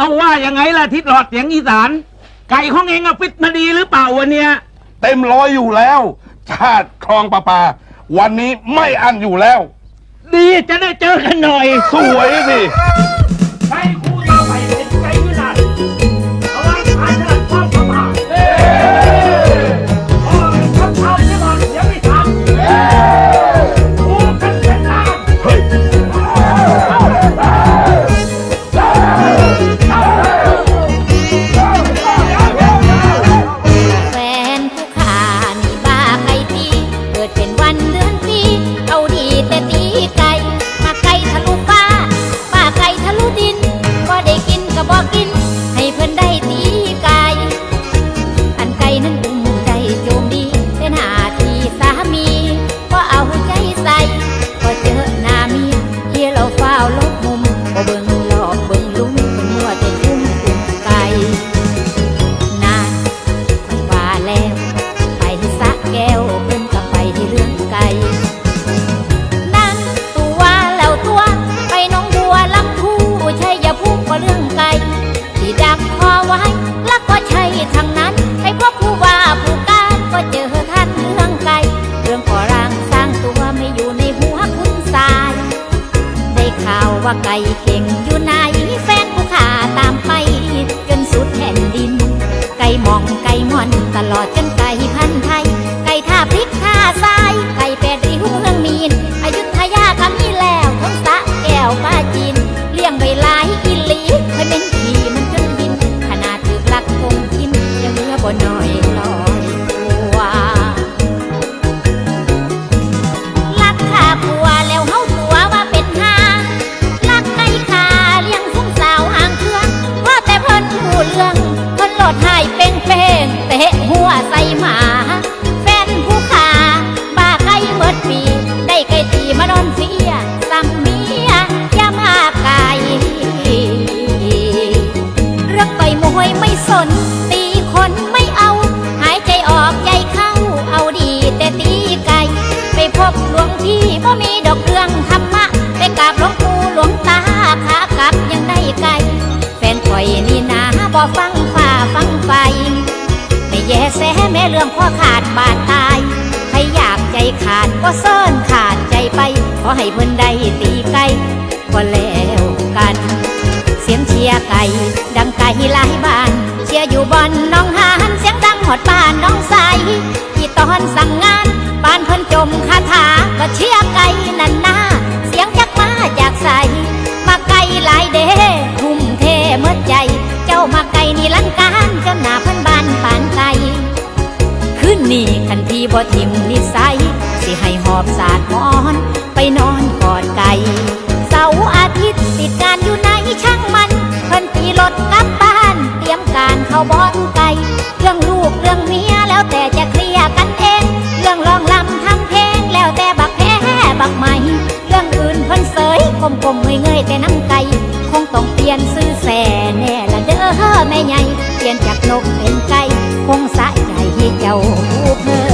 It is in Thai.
เอาว่ายังไงล่ะทิศหลอดเสียงอีสาน ไก่ของเองอะฟิตมาดีหรือเปล่าวันเนี้ยเต็มร้อยอยู่แล้ว ชาติคลองประปา วันนี้ไม่อันอยู่แล้ว ดีจะได้เจอกันหน่อย สวยสิ อยู่ไหนแฟนผู้ขาตามไปจนสุดแผ่นดิน ไก่มองไก่ม่อนตลอดจนไก่พันธ์ไทย ไก่ท่าพริกท่าทราย ไก่แปดริ้วเมืองมีนอ เเรื่องพ่อขาดบาดตายใครอยากใจขาดก็เส้นขาดใจไป ขอให้เพิ่นได้ตีไก่ก็แล้วกัน เสียงเชียร์ไก่ดังไก่หลายบ้าน เชียร์อยู่บอนน้าน นนี้คันทีบ่ทิมนิสัย สิให้หอบสาดมอน ไปนอนกอดไก่เสาร์อาทิตย์ติดการอยู่ในช่างมันเพิ่นตีรถกลับบ้าน เตรียมการเข้าบอนไก่เรื่องลูกเรื่องเมียแล้วแต่จะเคลียร์กันเอง เรื่องร้องลำทำเพลงแล้วแต่บักแพ้บักใหม่เรื่องอื่นเพิ่นเสยกลมๆเงยๆแต่น้ำไก่คงต้องเปลี่ยนซื้อแสแน่ละเด้อแม่ใหญ่เปลี่ยนจากนกเป็นไก่คงสะ เจ้าผู้เพิ่